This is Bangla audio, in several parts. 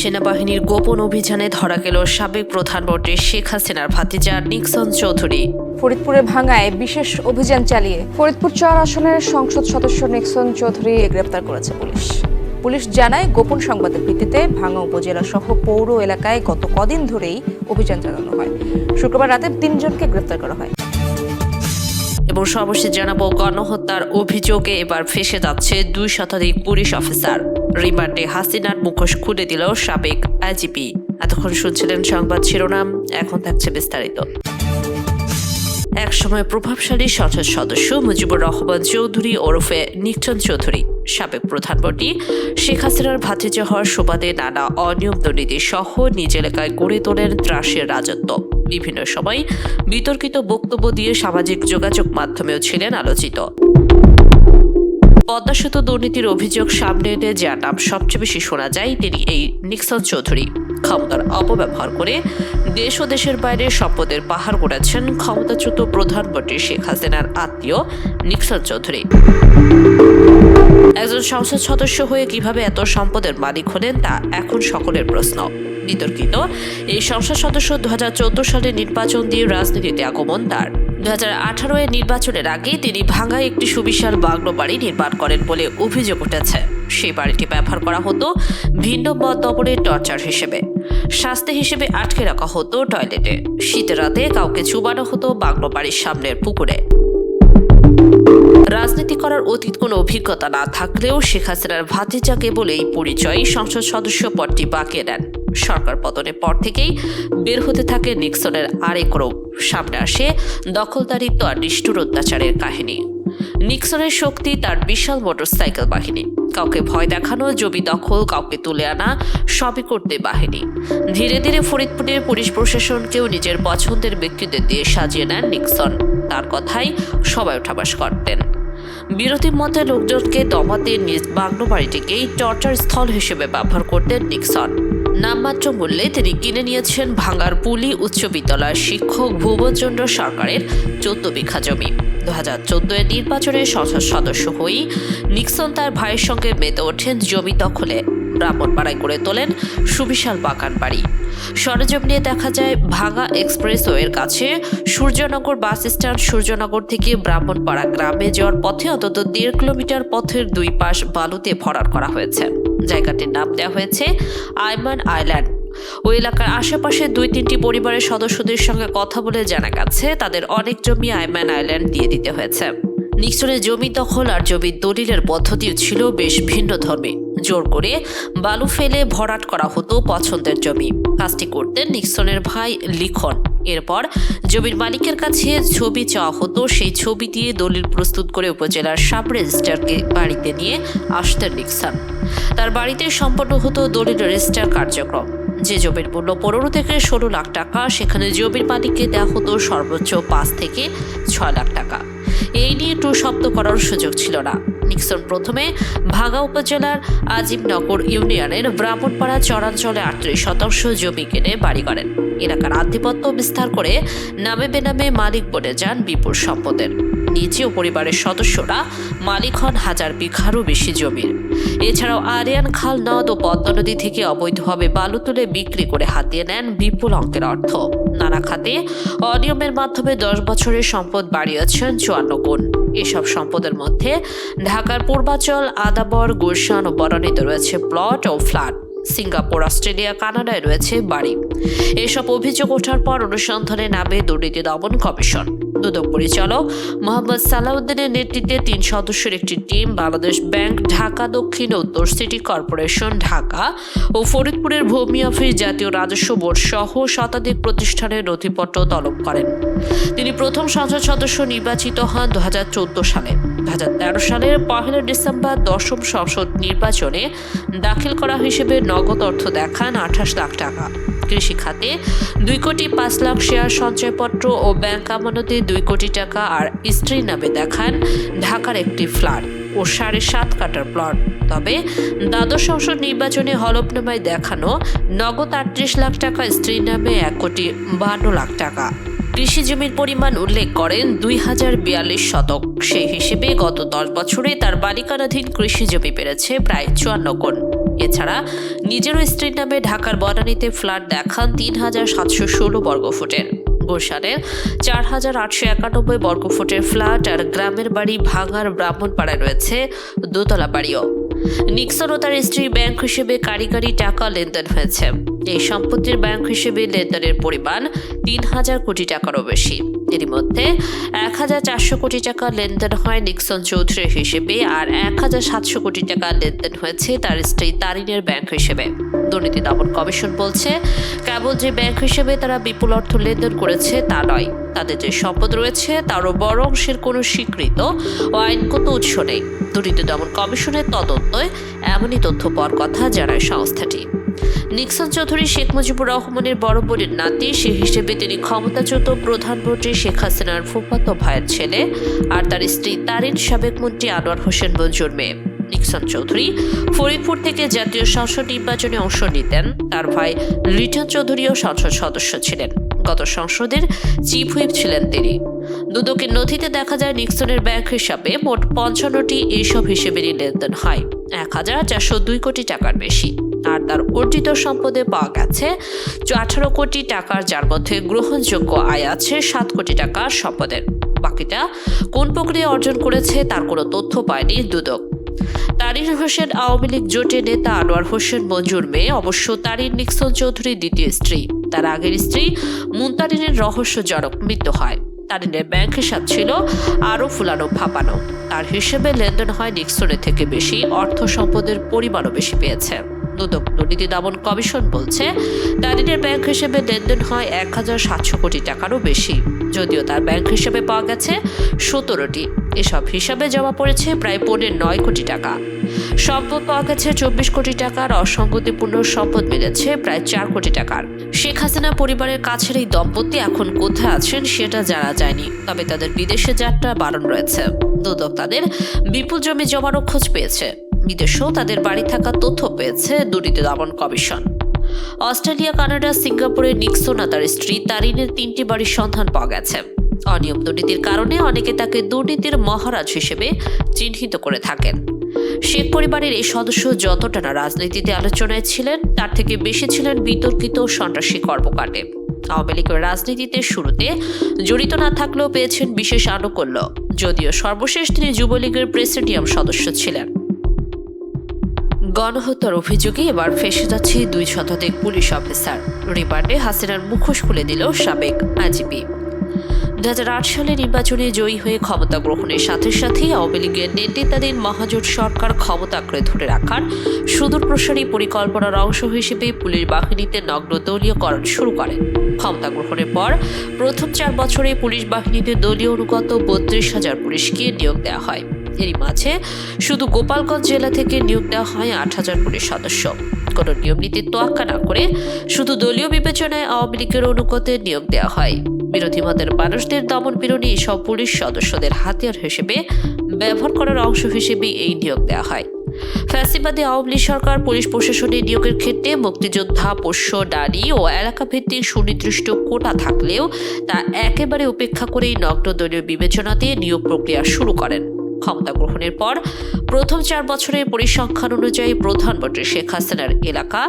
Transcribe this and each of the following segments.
সেনাবাহিনীর গোপন অভিযানে ধরা গেল সাবেক প্রধানমন্ত্রী শেখ হাসিনার ভাতিজা নিক্সন চৌধুরী। ফরিদপুরে ভাঙায় বিশেষ অভিযান চালিয়ে ফরিদপুর চার আসনের সংসদ সদস্য নিক্সন চৌধুরী গ্রেপ্তার করেছে পুলিশ। পুলিশ জানায় গোপন সংবাদের ভিত্তিতে ভাঙা উপজেলা সহ পৌর এলাকায় গত কদিন ধরেই অভিযান চালানো হয়। শুক্রবার রাতে তিনজনকে গ্রেপ্তার করা হয়। এবং সর্বশেষ জানাব গণহত্যার অভিযোগে এবার ফেসে যাচ্ছে দুই শতাধিক পুলিশ অফিসার। রিমান্ডে হাসিনার মুখোশ খুলে দিল সাবেক আইজিপি। এতক্ষণ শুনছিলেন সংবাদ শিরোনাম, এখন থাকছে বিস্তারিত। একসময় প্রভাবশালী সংসদ সদস্য মুজিবুর রহমান চৌধুরী ওরফে নিকচন চৌধুরী, সাবেক প্রধানমন্ত্রী শেখ হাসিনার ভাতিজা হওয়ার সুবাদে নানা অনিয়ম দুর্নীতি সহ নিজ এলাকায় গড়ে তোলেন ত্রাসের রাজত্ব। বিভিন্ন সময় বিতর্কিত বক্তব্য দিয়ে সামাজিক যোগাযোগ মাধ্যমেও ছিলেন আলোচিত। পদ্মা সেতু দুর্নীতির অভিযোগ সামনে এনে যার নাম সবচেয়ে বেশি শোনা যায় তিনি এই নিক্সন চৌধুরী। ক্ষমতার অপব্যবহার করে দেশ ও দেশের বাইরে সম্পদের পাহাড় গড়েছেন ক্ষমতাচ্যুত প্রধানমন্ত্রী শেখ হাসিনার আত্মীয় নিক্সন চৌধুরী। একজন সংসদ সদস্য হয়ে কীভাবে এত সম্পদের মালিক হলেন তা এখন সকলের প্রশ্ন। বিতর্কিত, এই সংসদ সদস্য দু হাজার চোদ্দ সালে নির্বাচন দিয়ে রাজনীতিতে আগমন তার। দু হাজার নির্বাচনের আগে তিনি ভাঙ্গায় একটি সুবিশাল বাংলো বাড়ি নির্মাণ করেন বলে অভিযোগ উঠেছে। সেই বাড়িটি ব্যবহার করা হতো ভিন্ন মত টর্চার হিসেবে। শাস্তি হিসেবে আটকে রাখা হতো টয়লেটে। শীতের রাতে কাউকে চুবানো হতো বাংলো বাড়ির সামনের পুকুরে। রাজনীতি করার অতীত কোনো অভিজ্ঞতা না থাকলেও শেখ হাসিনার ভাতিজাকে বলেই পরিচয় সংসদ সদস্য পদটি বাঁকিয়ে নেন সরকার পতনের পর থেকেই বের হতে থাকে নিক্সনের আরেক রূপ সামনে আসে দখলদারিত্ব আর নিষ্ঠুর অত্যাচারের কাহিনী। নিক্সনের শক্তি তার বিশাল মোটরসাইকেল বাহিনী। কাউকে ভয় দেখানো, জমি দখল, কাউকে তুলে আনা, সবই করতে বাহিনী। ধীরে ধীরে ফরিদপুরের পুলিশ প্রশাসনকেও নিজের পছন্দের ব্যক্তিদের দিয়ে সাজিয়ে নেন নিক্সন। তার কথাই সবাই উঠাবাস করতেন। বিরতির মধ্যে লোকজনকে দমাতে নিজ বাংলো বাড়িটিকেই টর্চার স্থল হিসেবে ব্যবহার করতেন নিক্সন। নামমাত্র মূল্যে তিনি কিনে নিয়েছেন ভাঙ্গার পুলি উচ্চ বিদ্যালয়ের শিক্ষক ভুবনচন্দ্র সরকারের চোদ্দ বিঘা জমি। দু হাজার চোদ্দ এর নির্বাচনে সংসদ সদস্য হয়েই নিক্সন তার ভাইয়ের সঙ্গে মেতে ওঠেন জমি দখলে। ব্রাহ্মণপাড়ায় করে তোলেন সুবিশাল বাগান বাড়ি। সরজমিনে দেখা যায় ভাঙা এক্সপ্রেসওয়ের কাছে। সূর্যনগর বাস স্ট্যান্ড সূর্যনগর থেকে ব্রাহ্মণপাড়া গ্রামে যাওয়ার পথে অন্তত দেড় কিলোমিটার পথের দুই পাশ বালুতে ভরাট করা হয়েছে। জায়গাটির নাম দেওয়া হয়েছে আইমান আইল্যান্ড। ওই এলাকার আশেপাশে দুই তিনটি পরিবারের সদস্যদের সঙ্গে কথা বলে জানা গেছে, তাদের অনেক জমি আইম্যান আইল্যান্ড দিয়ে দিতে হয়েছে। নিক্সনের জমি দখল আর জমির দলিলের পদ্ধতিও ছিল বেশ ভিন্ন ধর্মী। জোর করে বালু ফেলে ভরাট করা হতো পছন্দের জমি। কাজটি করতেন নিক্সনের ভাই লিখন। এরপর জমির মালিকের কাছে ছবি চাওয়া হতো, সেই ছবি দিয়ে দলিল প্রস্তুত করে উপজেলার সাব রেজিস্ট্রারকে বাড়িতে নিয়ে আসতেন নিক্সন। তার বাড়িতে সম্পন্ন হতো দলিল রেজিস্টার কার্যক্রম। যে জমির মূল্য পনেরো থেকে ষোলো লাখ টাকা, সেখানে জমির মালিককে দেওয়া হতো সর্বোচ্চ পাঁচ থেকে ছয় লাখ টাকা। এই নিয়ে টু শব্দ করার সুযোগ ছিল না। নিক্সন প্রথমে ভাগা উপজেলার আজিমনগর ইউনিয়নের ব্রাহ্মণপাড়া চরাঞ্চলে আটত্রিশ শতাংশ জমি কিনে বাড়ি করেন। এলাকার আধিপত্য বিস্তার করে নামে বেনামে মালিক বনে যান বিপুল সম্পদের। নিজে ও পরিবারের সদস্যরা মালিক হন হাজার বিঘারও বেশি জমির। এছাড়াও আরিয়ান খাল, নদ ও পদ্মা নদী থেকে অবৈধভাবে বালু তুলে বিক্রি করে হাতিয়ে নেন বিপুল অঙ্কের অর্থ। নানা খাতে অনিয়মের মাধ্যমে দশ বছরের সম্পদ বাড়িয়েছেন চুয়ান্ন গুণ। এসব সম্পদের মধ্যে ঢাকার পূর্বাচল, আদাবর, গুলশান ও বরানিতে রয়েছে প্লট ও ফ্ল্যাট। সিঙ্গাপুর, অস্ট্রেলিয়া, কানাডায় রয়েছে বাড়ি। এসব অভিযোগ ওঠার পর অনুসন্ধানে নামে দুর্নীতি দমন কমিশন। দুদক পরিচালক মোহাম্মদ সালাউদ্দিনের নেতৃত্বে তিন সদস্যের একটি টিম বাংলাদেশ ব্যাংক, ঢাকা, দক্ষিণ উত্তর সিটি কর্পোরেশন, ঢাকা ও ফরিদপুরের ভূমি অফিস জাতীয় রাজস্ব বোর্ড সহ শতাধিক প্রতিষ্ঠানের নথিপত্র তলব করেন। তিনি প্রথম সংসদ সদস্য নির্বাচিত হন দু হাজার চোদ্দ সালে। দুহাজার তেরো সালের পহেলা ডিসেম্বর দশম সংসদ নির্বাচনে দাখিল করা হিসেবে নগদ অর্থ দেখান আঠাশ লাখ টাকা। কৃষি খাতে দুই কোটি পাঁচ লাখ শেয়ার সঞ্চয়পত্র ও ব্যাংক আমানতে দুই কোটি টাকা আর স্ত্রীর নামে দেখান ঢাকার একটি ফ্ল্যাট ও সাড়ে সাত কাটার প্লট। তবে দ্বাদশ সংসদ নির্বাচনে হলফনামায় দেখানো নগদ আটত্রিশ লাখ টাকা, স্ত্রীর নামে এক কোটি বান্ন লাখ টাকা। কৃষি জমির পরিমাণ উল্লেখ করেন দুই হাজার বিয়াল্লিশ শতক। সেই হিসেবে গত দশ বছরে তার বালিকানাধীন কৃষি জমি বেড়েছে প্রায় চুয়ান্ন গুণ এছাড়া নিজেরও স্ত্রীর নামে ঢাকার বনানীতে ফ্ল্যাট দেখান তিন হাজার সাতশো ষোলো বর্গফুটের গুলশানের চার হাজার আটশো একানব্বই বর্গফুটের ফ্ল্যাট আর গ্রামের বাড়ি ভাঙার ব্রাহ্মণপাড়ায় রয়েছে দোতলা বাড়িও। নিক্সন ও তার স্ত্রী ব্যাংক হিসেবে কারিগরি টাকা লেনদেন হয়েছে। এই সম্পত্তির ব্যাংক হিসেবে লেনদেনের পরিমাণ তিন হাজার কোটি টাকারও বেশি। এরই মধ্যে এক হাজার চারশো কোটি টাকা লেনদেন হয় নিক্সন চৌধুরীর হিসেবে আর এক হাজার সাতশো কোটি টাকা লেনদেন হয়েছে তার স্ত্রী তারিনের ব্যাংক হিসেবে। দুর্নীতি দমন কমিশন বলছে, কেবল যে ব্যাংক হিসেবে তারা বিপুল অর্থ লেনদেন করেছে তা নয়। তাদের যে সম্পদ রয়েছে তারও বড় অংশের কোনো স্বীকৃত ও আইনগত উৎস নেই। দুর্নীতি দমন কমিশনের তদন্তয় এমনই তথ্য পাওয়ার কথা জানায় সংস্থাটি। নিক্সন চৌধুরী শেখ মুজিবুর রহমানের বড় বোনের নাতি সে হিসেবে তিনি ক্ষমতাচ্যুত প্রধানমন্ত্রী শেখ হাসিনার ফুফাতো ভাইয়ের ছেলে আর তার স্ত্রী তারিন সাবেক মন্ত্রী আনোয়ার হোসেন মঞ্জুর মেয়ে। নিক্সন চৌধুরী ফরিদপুর থেকে জাতীয় সংসদ নির্বাচনে অংশ নিতেন। তার ভাই লিটন চৌধুরীও সংসদ সদস্য ছিলেন। গত সংসদের চিফ হুইপ ছিলেন তিনি। দুদকের নথিতে দেখা যায়, নিক্সনের ব্যাংক হিসাবে মোট পঞ্চান্নটি এইসব হিসেবেরই লেনদেন হয় এক হাজার চারশো দুই কোটি টাকার বেশি। আর তার অর্জিত সম্পদে পাওয়া গেছে। আঠারো কোটি টাকার যার মধ্যে গ্রহণযোগ্য আয় আছে সাত কোটি টাকা সম্পদের। বাকিটা কোন প্রক্রিয়া অর্জন করেছে তার কোনো তথ্য পায়নি দুদক। তারিন হোসেন, আওয়ামী লীগ জোটের নেতা আনোয়ার হোসেন মঞ্জুর মেয়ে, অবশ্য তারিন নিক্সন চৌধুরীর দ্বিতীয় স্ত্রী। তার আগের স্ত্রী মুনতারিনের রহস্যজনক মৃত্যু হয়। তারিনের ব্যাংক হিসাব ছিল আরও ফুলানো ফাপানো তার হিসেবে লেনদেন হয় নিক্সনের থেকে বেশি, অর্থ সম্পদের পরিমাণও বেশি পেয়েছে। দুদক দুর্নীতি দমন কমিশন বলছে তারিনের ব্যাংক হিসেবে লেনদেন হয় এক হাজার সাতশো কোটি টাকারও বেশি যদিও তার ব্যাংক হিসেবে পাওয়া গেছে সতেরোটি এসব হিসাবে জমা পড়েছে প্রায় পৌনে নয় কোটি টাকা সম্পদ পাওয়া গেছে চব্বিশ কোটি টাকার অসঙ্গতিপূর্ণ সম্পদ মিলেছে প্রায় চার কোটি টাকার শেখ হাসিনা পরিবারের কাছের এই দম্পতি এখন কোথায় আছেন সেটা জানা যায়নি তবে তাদের বিদেশে যাত্রা বারণ রয়েছে দুদক তাদের বিপুল জমি জমারও খোঁজ পেয়েছে বিদেশেও তাদের বাড়ি থাকার তথ্য পেয়েছে দুর্নীতি দমন কমিশন। অস্ট্রেলিয়া, কানাডা, সিঙ্গাপুরের নিক্সোনা তার স্ত্রী তারিনের তিনটি বাড়ির সন্ধান পাওয়া গেছে। অনিয়ম দুর্নীতির কারণে অনেকে তাকে দুর্নীতির মহারাজ হিসেবে চিহ্নিত করে থাকেন। শেখ পরিবারের এই সদস্য যতটা না রাজনীতিতে আলোচনায় ছিলেন, তার থেকে বেশি ছিলেন বিতর্কিত সন্ত্রাসী কর্মকাণ্ডে। আওয়ামী লীগের রাজনীতিতে শুরুতে জড়িত না থাকলেও পেয়েছেন বিশেষ আনুকূল্য, যদিও সর্বশেষ তিনি যুবলীগের প্রেসিডিয়াম সদস্য ছিলেন। গণহত্যার অভিযোগে এবার ফেসে যাচ্ছে দুই শতাধিক পুলিশ অফিসার। রিমান্ডে হাসিনার মুখোশ খুলে দিল সাবেক আইজিপি দু হাজার আট সালে নির্বাচনে জয়ী হয়ে ক্ষমতা গ্রহণের সাথে সাথেই আওয়ামী লীগের নেতৃত্বাধীন মহাজোট সরকার ক্ষমতা আঁকড়ে ধরে রাখার সুদূর প্রসারী পরিকল্পনার অংশ হিসেবে পুলিশ বাহিনীতে নগ্ন দলীয়করণ শুরু করেন ক্ষমতা গ্রহণের পর প্রথম চার বছরে পুলিশ বাহিনীতে দলীয় অনুগত বত্রিশ হাজার পুলিশকে নিয়োগ দেওয়া হয়। এরই মাঝে শুধু গোপালগঞ্জ জেলা থেকে নিয়োগ দেওয়া হয় আট হাজার পুলিশ সদস্য। কোনো নিয়ম নীতির তোয়াক্কা না করে শুধু দলীয় বিবেচনায় আওয়ামী লীগের অনুগতে নিয়োগ দেওয়া হয়। বিরোধী মতের মানুষদের দমন পীড়নে সব পুলিশ সদস্যদের হাতিয়ার হিসেবে ব্যবহার করার অংশ হিসেবে এই নিয়োগ দেওয়া হয়। ফ্যাসিবাদী আওয়ামী লীগ সরকার পুলিশ প্রশাসনে নিয়োগের ক্ষেত্রে মুক্তিযোদ্ধা, পোষ্য ডালি ও এলাকাভিত্তিক সুনির্দিষ্ট কোটা থাকলেও তা একেবারে উপেক্ষা করেই নগ্ন দলীয় বিবেচনাতে নিয়োগ প্রক্রিয়া শুরু করেন। ক্ষমতা গ্রহণের পর প্রথম চার বছরের পরিসংখ্যান অনুযায়ী প্রধানমন্ত্রী শেখ হাসিনার এলাকা।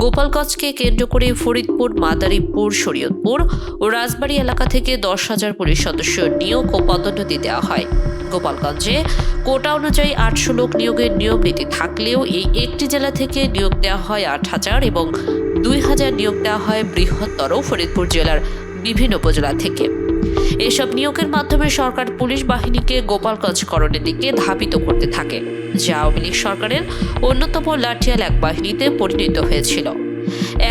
গোপালগঞ্জকে কেন্দ্র করে ফরিদপুর, মাদারীপুর, শরীয়তপুর ও রাজবাড়ী এলাকা থেকে দশ হাজার পুলিশ সদস্য নিয়োগ ও পদোন্নতি দেওয়া হয়। গোপালগঞ্জে কোটা অনুযায়ী আটশো লোক নিয়োগের নিয়ম নীতি থাকলেও এই একটি জেলা থেকে নিয়োগ দেওয়া হয় আট হাজার এবং দুই হাজার নিয়োগ দেওয়া হয় বৃহত্তর ফরিদপুর জেলার বিভিন্ন উপজেলা থেকে। এসব নিয়োগের মাধ্যমে সরকার পুলিশ বাহিনীকে গোপালগঞ্জকরণের দিকে ধাবিত করতে থাকে, যা আওয়ামী লীগ সরকারের অন্যতম লাঠিয়াল এক বাহিনীতে পরিণত হয়েছিল।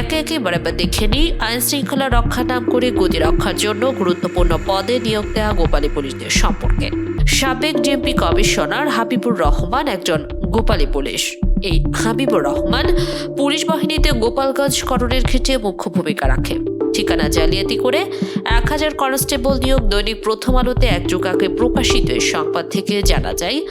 একে একে বরাবর দেখে নিই, আইন শৃঙ্খলা রক্ষা নাম করে গতি রক্ষার জন্য গুরুত্বপূর্ণ পদে নিয়োগ দেওয়া গোপালী পুলিশদের সম্পর্কে। সাবেক ডিএমপি কমিশনার হাবিবুর রহমান একজন গোপালী পুলিশ। এই হাবিবুর রহমান পুলিশ বাহিনীতে গোপালগঞ্জ করণের ক্ষেত্রে মুখ্য ভূমিকা রাখে। ঠিকানা জালিয়াতি করে এক হাজার কনস্টেবল নিয়োগ দৈনিক প্রথম আলোতে এক যুগ আগে প্রকাশিত সংবাদ থেকে জানা যায়,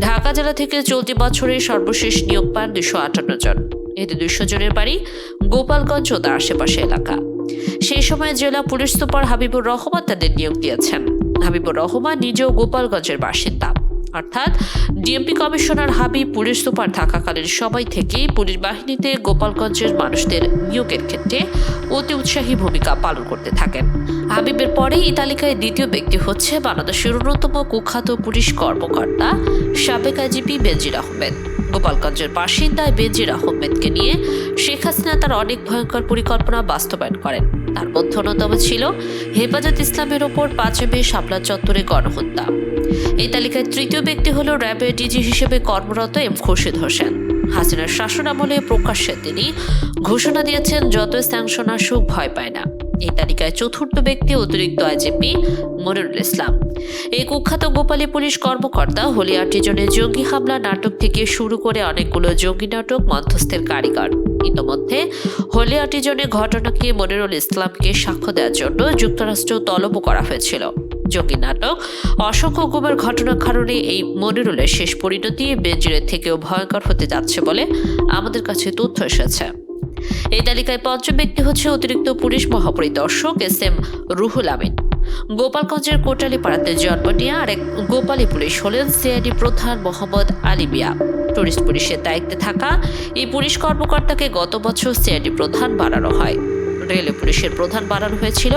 ঢাকা জেলা থেকে চলতি বছরে সর্বশেষ নিয়োগ পান দুশো আটান্ন জন। এতে দুশো জনের বাড়ি গোপালগঞ্জ ও তার আশেপাশে এলাকা। সেই সময় জেলা পুলিশ সুপার হাবিবুর রহমান তাদের নিয়োগ দিয়েছেন। হাবিবুর রহমান নিজেও গোপালগঞ্জের বাসিন্দা। অর্থাৎ DMP commissioner Habib, police super থাকাকালীন সময় থেকেই পুলিশ বাহিনীতে গোপালগঞ্জের মানুষদের নিয়োগের ক্ষেত্রে অতি উৎসাহী ভূমিকা পালন করতে থাকেন। হাবিবের পরেই এই তালিকায় দ্বিতীয় ব্যক্তি হচ্ছে বাংলাদেশের অন্যতম কুখ্যাত পুলিশ কর্মকর্তা সাবেক আইজিপি বেনজির আহমেদ। গোপালগঞ্জের বাসিন্দায় বেনজির আহমেদকে নিয়ে শেখ হাসিনা তার অনেক ভয়ঙ্কর পরিকল্পনা বাস্তবায়ন করেন। তার মধ্যে অন্যতম ছিল হেফাজত ইসলামের ওপর পাঁচে মে শাপলা চত্বরে গণহত্যা। এই তালিকায় তৃতীয় ব্যক্তি হল র্যাবের ডিজি হিসেবে কর্মরত এম খুরশিদ হোসেন। হাসিনার শাসন আমলে প্রকাশ্যে তিনি ঘোষণা দিয়েছেন, যত স্যাংশন আসুক ভয় পায় না। এই তালিকায় চতুর্থ ব্যক্তি অতিরিক্ত আইজিপি মনিরুল ইসলাম। এই কুখ্যাত গোপালী পুলিশ কর্মকর্তা হলিয়াটিজনে জঙ্গি হামলা নাটক থেকে শুরু করে অনেকগুলো জঙ্গি নাটক মধ্যস্থের কারিগর। ইতোমধ্যে হলিয়াটিজনে ঘটনাকে মনিরুল ইসলামকে সাক্ষ্য দেওয়ার জন্য যুক্তরাষ্ট্র তলব করা হয়েছিল। জঙ্গি নাটক। অসংখ্য গুমের ঘটনার কারণে এই মনিরুলের শেষ পরিণতি বেঞ্জিরের থেকেও ভয়ঙ্কর হতে যাচ্ছে বলে আমাদের কাছে তথ্য এসেছে। এই তালিকায় পঞ্চম ব্যক্তি হচ্ছে অতিরিক্ত পুলিশ মহাপরিদর্শক এস এম রুহুল আমিন। গোপালগঞ্জের কোটালীপাড়াতে জন্ম নিয়ে আরেক গোপালী পুলিশ হলেন সিআইডি প্রধান মোহাম্মদ আলী মিয়া। টুরিস্ট পুলিশের দায়িত্বে থাকা এই পুলিশ কর্মকর্তাকে গত বছর সিআইডি প্রধান বানানো হয়। রেলওয়ে পুলিশের প্রধান বানানো হয়েছিল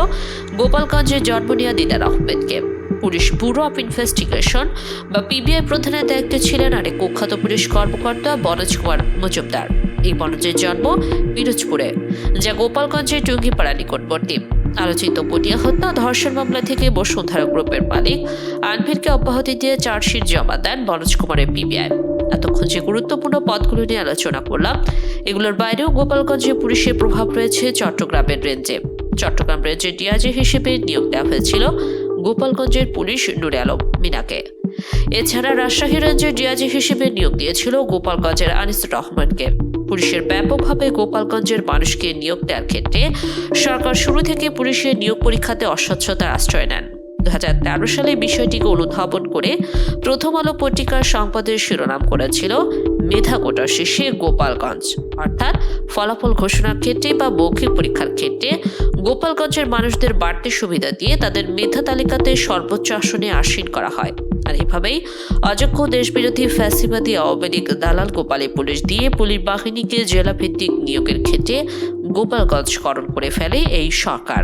গোপালগঞ্জের জন্ম নেওয়া দিদার আহমেদকে। পুলিশ ব্যুরো অফ ইনভেস্টিগেশন বা পিবিআই প্রধানের দায়িত্বে ছিলেন আরেক কুখ্যাত পুলিশ কর্মকর্তা বনজ কুমার মজুমদার। এই বনজের জন্ম পিরোজপুরে, যা গোপালগঞ্জের টুঙ্গিপাড়া নিকটবর্তী। আলোচিত পটিয়া হত্যা, ধর্ষণ মামলা থেকে বসুন্ধরা গ্রুপের মালিক, আনভিরকে অব্যাহতি দিয়ে চার্জশিট জমা দেন বনজ কুমারের পিবিআই। এতক্ষণ যে গুরুত্বপূর্ণ পদগুলো নিয়ে আলোচনা করলাম, এগুলোর বাইরেও গোপালগঞ্জে পুলিশের প্রভাব রয়েছে চট্টগ্রামের রেঞ্জে। চট্টগ্রাম রেঞ্জের ডিআইজি হিসেবে নিয়োগ দেওয়া হয়েছিল গোপালগঞ্জের পুলিশ নুরে আলম মিনাকে। এছাড়া রাজশাহী রেঞ্জের ডিআইজি হিসেবে নিয়োগ দিয়েছিল গোপালগঞ্জের আনিসুর রহমানকে। পুলিশের ব্যাপকভাবে গোপালগঞ্জের মানুষকে নিয়োগ দেওয়ার ক্ষেত্রে সরকার শুরু থেকে পুলিশের নিয়োগ পরীক্ষাতে অস্বচ্ছতার আশ্রয় নেন। দু হাজার তেরো সালে বিষয়টিকে অনুধাবন করে প্রথম আলো পত্রিকার সম্পাদের শিরোনাম করেছিল মেধা কোটা শেষে গোপালগঞ্জ। অর্থাৎ ফলাফল ঘোষণার ক্ষেত্রে বা মৌখিক পরীক্ষার ক্ষেত্রে গোপালগঞ্জের মানুষদের বাড়তি সুবিধা দিয়ে তাদের মেধা তালিকাতে সর্বোচ্চ আসনে আসীন করা হয়। আর এভাবেই অযোগ্য দেশবিরোধী ফ্যাসিবাদী আওয়ামী লীগ দালাল গোপালী পুলিশ দিয়ে পুলিশ বাহিনীকে জেলাভিত্তিক নিয়োগের ক্ষেত্রে গোপালগঞ্জকরণ করে ফেলে এই সরকার।